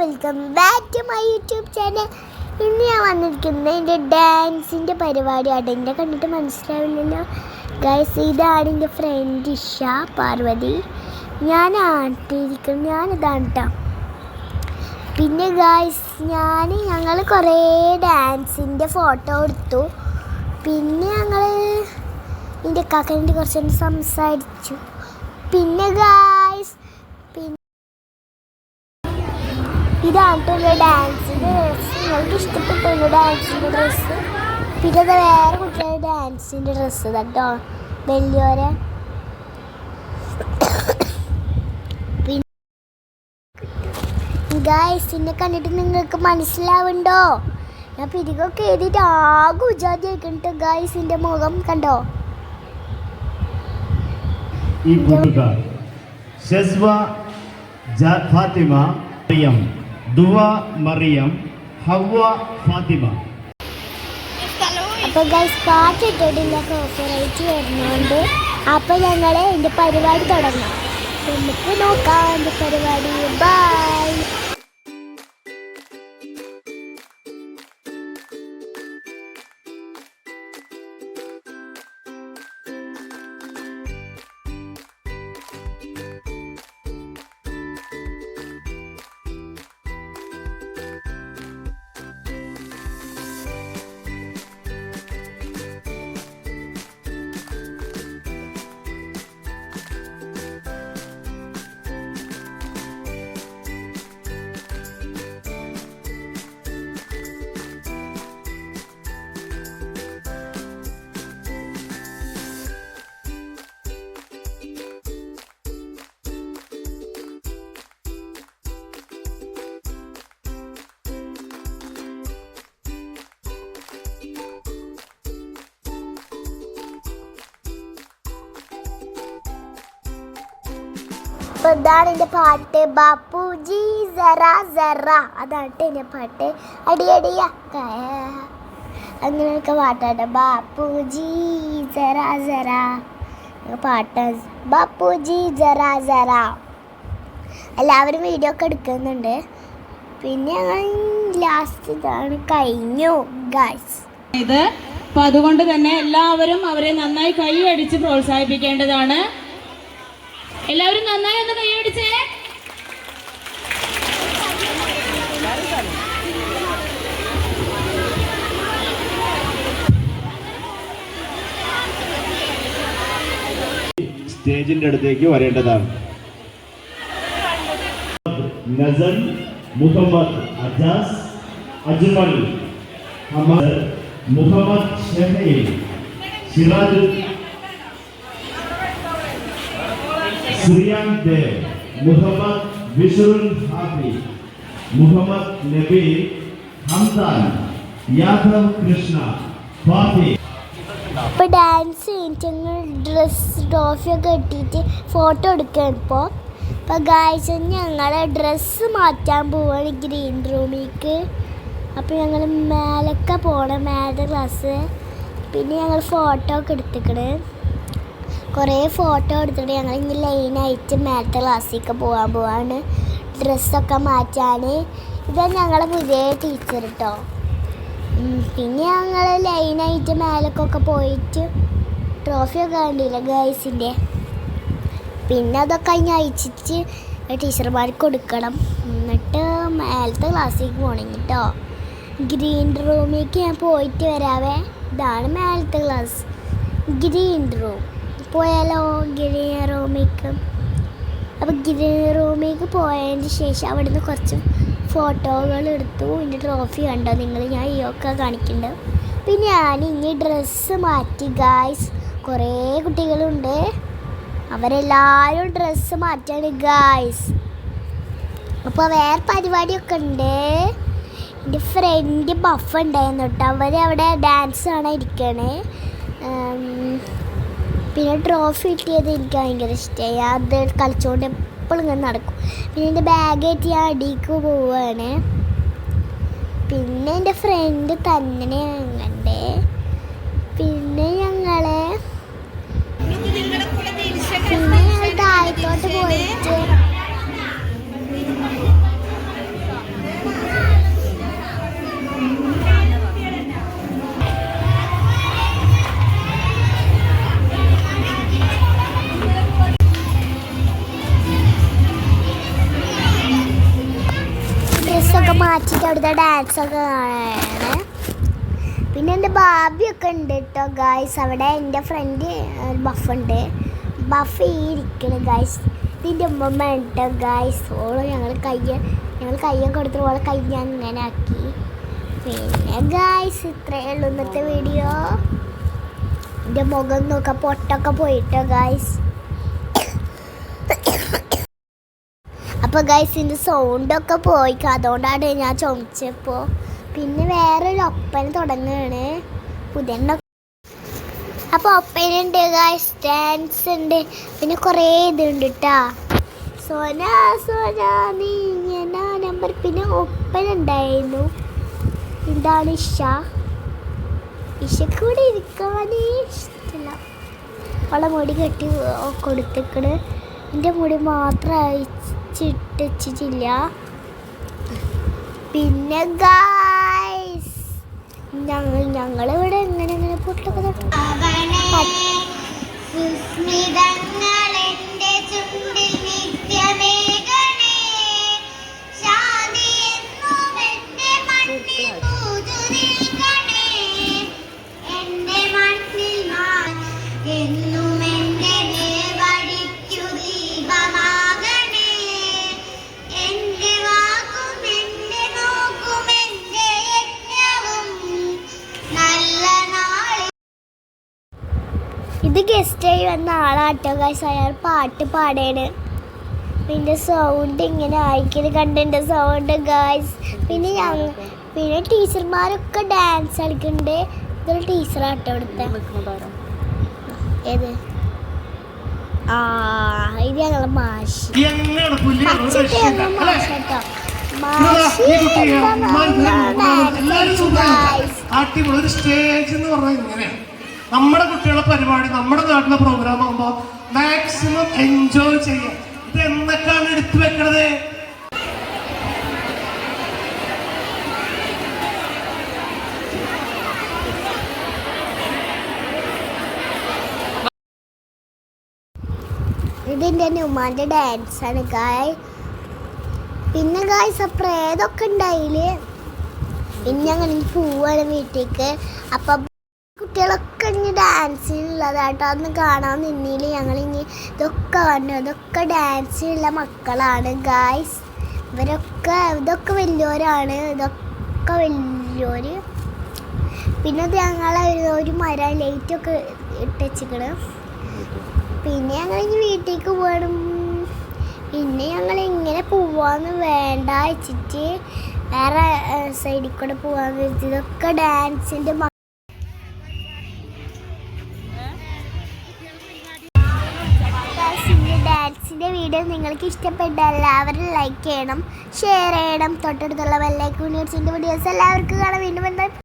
Welcome back to my YouTube channel ഇന്ന് ഞാൻ വന്നിരിക്കുന്നത് എന്റെ ഡാൻസിന്റെ പരിപാടിയാണ്. എന്റെ കണ്ടിട്ട് മനസ്സിലാവില്ലല്ലോ? ഗൈസ് ഇതാണ് എന്റെ ഫ്രണ്ട് ഇഷ പാർവതി. ഞാൻ ആട്ടിരിക്കുന്നത് ഞാനിതാണ് കേട്ടോ പിന്നെ ഗൈസ് ഞാൻ ഞങ്ങൾ കുറേ ഡാൻസിന്റെ ഫോട്ടോ എടുത്തു. പിന്നെ ഞങ്ങൾ എന്റെ കാക്കന്റെ കുറച്ചൊന്ന് സംസാരിച്ചു. പിന്നെ ഗായ്സ് പിന്നെ ഇതാണ് ഡാൻസിന്റെ ഡ്രസ്സ് ഞങ്ങൾക്ക് ഇഷ്ടപ്പെട്ടുള്ള ഡാൻസിന്റെ ഡ്രസ്സ് പിന്നെ അത് വേറെ കുട്ടികളുടെ ഡാൻസിന്റെ ഡ്രസ്സ് കേട്ടോ വലിയോരെ ഗായ്സ് കണ്ടിട്ട് നിങ്ങൾക്ക് മനസ്സിലാവുണ്ടോ? ഞാൻ പിരികൊക്കെ എഴുതിയിട്ട് ആകെ ഉജാതി ആയിക്കിട്ട് ഗായ്സിന്റെ മുഖം. കണ്ടോ? ഈ കൂട്ടുകാർ. ഷെസ്വ ഫാത്തിമ മറിയം ദുവ മറിയം ഹവ്വ ഫാത്തിമ. അപ്പോൾ ഗൈസ് പാട്ട് ഇട്ടിട്ടില്ലൊക്കെ ഓപ്പറേറ്റ് വരുന്നുണ്ട്. അപ്പോൾ ഞങ്ങൾ എന്റെ പരിപാടി തുടങ്ങാം. നമുക്ക് നോക്കാം എന്റെ പരിപാടി. ബൈ അപ്പോൾ ഇതാണ് എന്റെ പാട്ട്. ബാപ്പുജി സറ സറ അതാണ് എന്റെ എന്റെ പാട്ട്. അടി അടിയ അങ്ങനെയൊക്കെ പാട്ടാണ്. ബാപ്പുജി സറ സറ പാട്ട്. ബാപ്പുജി എല്ലാവരും വീഡിയോ ഒക്കെ എടുക്കുന്നുണ്ട്. പിന്നെ ലാസ്റ്റ് ഇതാണ് കഴിഞ്ഞു ഗായ്സ് ഇത്. അപ്പൊ അതുകൊണ്ട് തന്നെ എല്ലാവരും അവരെ നന്നായി കൈ അടിച്ച് പ്രോത്സാഹിപ്പിക്കേണ്ടതാണ്. എല്ലാവരും നന്നായി ഒന്ന് കൈയടിച്ചേ സ്റ്റേജിന്റെ അടുത്തേക്ക് വരേണ്ടതാണ്. നസൻ മുഹമ്മദ് അജാസ് അജ്മൽ മുഹമ്മദ് ഷെഹയിൽ സിറാജ് സുറിയാൻ ദേവ് മുഹമ്മദ് വിഷറുൽ ഹാഫി മുഹമ്മദ് നബി ഹംദാൻ യാദവ് കൃഷ്ണ ഫാത്തി. ഇപ്പോൾ ഡാൻസ് കഴിഞ്ഞിട്ട് ഞങ്ങൾ ഡ്രസ് ട്രോഫിയൊക്കെ ഇട്ടിട്ട് ഫോട്ടോ എടുക്കാൻ ഇപ്പോൾ ഇപ്പോൾ ഗായ്സ് ഞങ്ങളെ ഡ്രസ്സ് മാറ്റാൻ പോവാണ് ഗ്രീൻ റൂമിലേക്ക് അപ്പോൾ ഞങ്ങൾ മേലൊക്കെ പോകണം മേലെ ക്ലാസ് പിന്നെ ഞങ്ങൾ ഫോട്ടോ ഒക്കെ എടുത്തിക്കണ്. കുറേ ഫോട്ടോ എടുത്തിട്ട് ഞങ്ങൾ ഇനി ലൈനായിട്ട് മേലത്തെ ക്ലാസ്സിലേക്ക് പോകാൻ പോവാണ്. ഡ്രസ്സൊക്കെ മാറ്റാൻ ഇതാണ് ഞങ്ങളെ പുതിയ ടീച്ചർ കേട്ടോ പിന്നെ ഞങ്ങൾ ലൈനായിട്ട് മേലക്കൊക്കെ പോയിട്ട് ട്രോഫിയൊക്കെ കണ്ടില്ല ഗേൾസിന്റെ പിന്നെ അതൊക്കെ കഴിഞ്ഞ് അയച്ചിട്ട് ടീച്ചർമാർക്ക് കൊടുക്കണം. എന്നിട്ട് മേലത്തെ ക്ലാസ്സിലേക്ക് പോകണമെങ്കിൽ കേട്ടോ ഗ്രീൻ റൂമിലേക്ക് ഞാൻ പോയിട്ട് വരാവേ. ഇതാണ് മേലത്തെ ക്ലാസ് ഗ്രീൻ റൂം പോയാലോ ഗ്രീൻ റൂമിലേക്ക് അപ്പോൾ ഗ്രീൻ റൂമിലേക്ക് പോയതിന് ശേഷം അവിടുന്ന് കുറച്ച് ഫോട്ടോകൾ എടുത്തു. ഇതിന്റെ ട്രോഫി കണ്ടോ? നിങ്ങൾ ഞാൻ ഈ ഒക്കെ കാണിക്കുന്നുണ്ട് പിന്നെ ഞാൻ ഇനി ഡ്രസ്സ് മാറ്റി. ഗായ്സ് കുറേ കുട്ടികളുണ്ട്. അവരെല്ലാവരും ഡ്രസ്സ് മാറ്റാണ് ഗായ്സ് അപ്പോൾ വേറെ പരിപാടിയൊക്കെ ഉണ്ട്. എന്റെ ഫ്രണ്ട് ബഫ് ഉണ്ടായിരുന്നു കേട്ടോ അവർ അവിടെ ഡാൻസ് കാണാൻ ഇരിക്കണേ പിന്നെ ട്രോഫി കിട്ടിയത് എനിക്ക് ഭയങ്കര ഇഷ്ടമായി അത് കളിച്ചുകൊണ്ട് എപ്പോഴും ഇങ്ങനെ നടക്കും. പിന്നെ എന്റെ ബാഗ് ബാഗായിട്ട് ഞാൻ അടിക്ക് പോവുകയാണ് പിന്നെ എന്റെ ഫ്രണ്ട് തന്നെ ഞങ്ങളുടെ പിന്നെ ഞങ്ങളെ പിന്നെ ഞങ്ങൾ താഴത്തോട്ട് പോയിട്ട് മാറ്റിയിട്ട് ഡാൻസ് ഒക്കെ കാണാനാണ്. പിന്നെ എന്റെ ബാബിയൊക്കെ ഉണ്ട് കേട്ടോ ഗായ്സ് അവിടെ എന്റെ ഫ്രണ്ട് ബഫുണ്ട് ബഫ് ഈ ഇരിക്കണ ഗായ്സ് ഇതിന്റെ ഉമ്മമ്മ ഉണ്ട് ഗായ്സ് ഓൾ ഞങ്ങൾ കയ്യ ഞങ്ങൾ കയ്യൊക്കെ കൊടുത്തിട്ട് ഓളെ കൈ ഞാൻ ഇങ്ങനെ ആക്കി. പിന്നെ ഗായ്സ് ഇത്രയേ ഉള്ളൂ ഇന്നത്തെ വീഡിയോ എന്റെ മുഖം നോക്കാം പൊട്ടൊക്കെ പോയിട്ടോ ഗായ്സ് അപ്പോൾ ഗൈസ് ഇതിന്റെ സൗണ്ടൊക്കെ പോയി അതുകൊണ്ടാണ് ഞാൻ ചുമച്ചപ്പോൾ പിന്നെ വേറൊരു ഒപ്പന തുടങ്ങുകയാണ് പുതിയ അപ്പോൾ ഒപ്പനുണ്ട് ഗൈസ് ഡാൻസ് ഉണ്ട്. പിന്നെ കുറേ ഇതുണ്ട് കേട്ടാ സോന സോന നീ ഇങ്ങനെ നമ്പർ പിന്നെ ഒപ്പന ഉണ്ടായിരുന്നു. എന്താണ് ഇഷ. ഇഷക്കൂടെ ഇരിക്കാനേ ഇഷ്ടമില്ല അവളെ മുടി കെട്ടി കൊടുത്തിക്കണ്. എന്റെ മുടി മാത്രം അയച്ചിട്ടില്ല പിന്നെ ഗായ്സ് ഞങ്ങൾ ഞങ്ങളിവിടെ എങ്ങനെ എങ്ങനെ പൊട്ടൊക്കെ വന്ന ആളാട്ടോ ഗൈസ് അയാൾ പാട്ട് പാടേണ്. പിന്നെ സൗണ്ട് ഇങ്ങനെ അയക്കുന്നത് കണ്ടെന്റെ സൗണ്ട് ഗായ്സ് പിന്നെ ഞങ്ങൾ പിന്നെ ടീച്ചർമാരൊക്കെ ഡാൻസ് കളിക്കുന്നുണ്ട് ഇതൊരു ടീച്ചറാട്ടോ ഇവിടുത്തെ. ഏത്? ആ ഇത് ഞങ്ങളെ മാഷ്. മാഷ് കുട്ടി. അടിപൊളി ഒരു സ്റ്റേജ് എന്ന് പറഞ്ഞാൽ ഇങ്ങനെയാണ് നമ്മുടെ കുട്ടികളെ പരിപാടി നമ്മുടെ നാട്ടിലെ പ്രോഗ്രാം ആകുമ്പോൾ മാക്സിമം എൻജോയ് ചെയ്യാം. ഇത് എന്തൊക്കെയാണ് എടുത്തു വെക്കണത്? ഇതിന്റെ ഡാൻസ് ആണ് ഗായ് പിന്നെ ഗായ്സ് സപ്രേതൊക്കെ ഉണ്ടായില്ലേ പിന്നെ അങ്ങനെ പോവാണ് വീട്ടിലേക്ക്. അപ്പം ഡാൻസിനുള്ളതാട്ടോ അന്ന് കാണാൻ നിന്നില്ല ഞങ്ങൾ ഇനി ഇതൊക്കെ കണ്ടു. ഇതൊക്കെ ഡാൻസിനുള്ള മക്കളാണ് ഗായ്സ് ഇവരൊക്കെ ഇതൊക്കെ വലിയവരാണ്. ഇതൊക്കെ വലിയവര്. പിന്നെ ഞങ്ങളെ ഒരു- മര ലൈറ്റൊക്കെ ഇട്ടുവെച്ചിക്കണ് പിന്നെ ഞങ്ങൾ ഇനി വീട്ടിലേക്ക് പോകണം പിന്നെ ഞങ്ങൾ ഇങ്ങനെ പോവാന്ന് വേണ്ട വെച്ചിട്ട് വേറെ സൈഡിൽ കൂടെ പോവാന്ന് വെച്ചിട്ട് ഇതൊക്കെ ഡാൻസിന്റെ വീഡിയോ നിങ്ങൾക്ക് ഇഷ്ടപ്പെട്ട എല്ലാവരും ലൈക്ക് ചെയ്യണം ഷെയർ ചെയ്യണം. തൊട്ടടുത്തുള്ള ബെല്ലൈക്കൺ വീഡിയോസ് എല്ലാവർക്കും കാണാൻ വീണ്ടും